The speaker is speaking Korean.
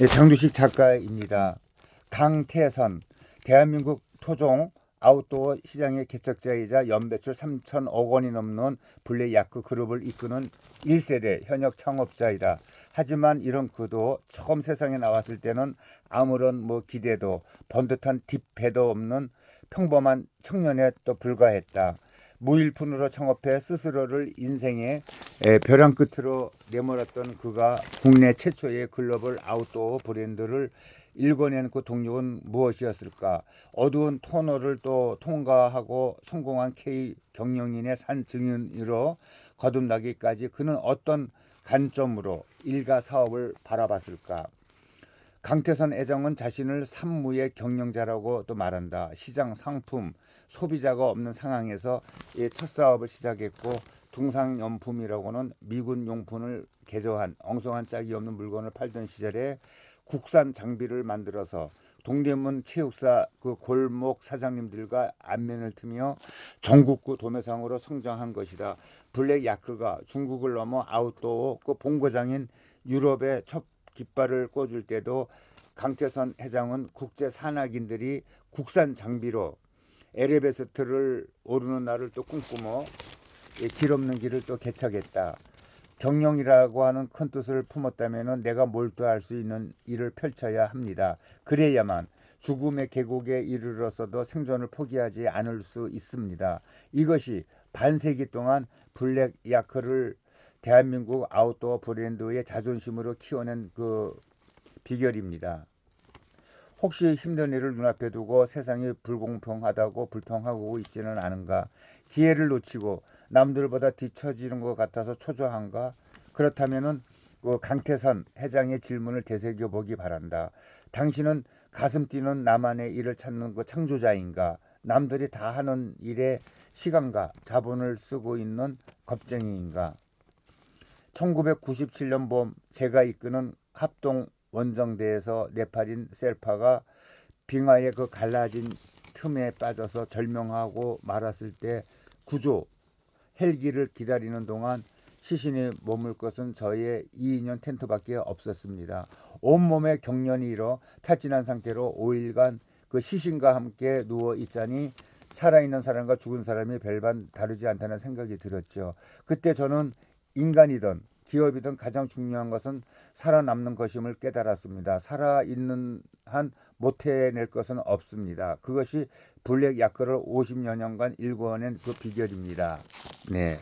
예, 장두식 작가입니다. 강태선 대한민국 토종 아웃도어 시장의 개척자이자 연매출 3천억 원이 넘는 블랙 야크 그룹을 이끄는 1세대 현역 창업자이다. 하지만 이런 그도 처음 세상에 나왔을 때는 아무런 뭐 기대도 번듯한 뒷배도 없는 평범한 청년에 또 불과했다. 무일푼으로 창업해 스스로를 인생의 에, 벼랑 끝으로 내몰았던 그가 국내 최초의 글로벌 아웃도어 브랜드를 일궈낸 그 동력은 무엇이었을까? 어두운 터널을 또 통과하고 성공한 K 경영인의 산 증인으로 거듭나기까지 그는 어떤 관점으로 일가 사업을 바라봤을까? 강태선 애정은 자신을 산무의 경영자라고 또 말한다. 시장 상품 소비자가 없는 상황에서 이첫 사업을 시작했고 둥상용품이라고는 미군 용품을 개조한 엉성한 짝이 없는 물건을 팔던 시절에 국산 장비를 만들어서 동대문 체육사 그 골목 사장님들과 안면을 트며 전국구 도매상으로 성장한 것이다. 블랙 야크가 중국을 넘어 아웃도어 그 본고장인 유럽에 첫 깃발을 꽂을 때도 강태선 회장은 국제 산악인들이 국산 장비로 에레베스트를 오르는 날을 또 꿈꾸며 이길 없는 길을 또 개척했다. 경영이라고 하는 큰 뜻을 품었다면 내가 몰두할 수 있는 일을 펼쳐야 합니다. 그래야만 죽음의 계곡에 이르러서도 생존을 포기하지 않을 수 있습니다. 이것이 반세기 동안 블랙 야크를 대한민국 아웃도어 브랜드의 자존심으로 키워낸 그 비결입니다. 혹시 힘든 일을 눈앞에 두고 세상이 불공평하다고 불평하고 있지는 않은가? 기회를 놓치고 남들보다 뒤처지는 것 같아서 초조한가? 그렇다면은 그 강태선 회장의 질문을 되새겨 보기 바란다. 당신은 가슴 뛰는 나만의 일을 찾는 그 창조자인가? 남들이 다 하는 일에 시간과 자본을 쓰고 있는 겁쟁이인가? 1997년 봄 제가 이끄는 합동 원정대에서 네팔인 셀파가 빙하의 그 갈라진 틈에 빠져서 절명하고 말았을 때 구조 헬기를 기다리는 동안 시신이 머물 것은 저의 2인용 텐트밖에 없었습니다. 온몸에 경련이 일어 탈진한 상태로 5일간 그 시신과 함께 누워 있자니 살아있는 사람과 죽은 사람이 별반 다르지 않다는 생각이 들었죠. 그때 저는 인간이든 기업이든 가장 중요한 것은 살아남는 것임을 깨달았습니다. 살아있는 한 못해낼 것은 없습니다. 그것이 블랙 야크를 50여 년간 일궈낸 그 비결입니다. 네.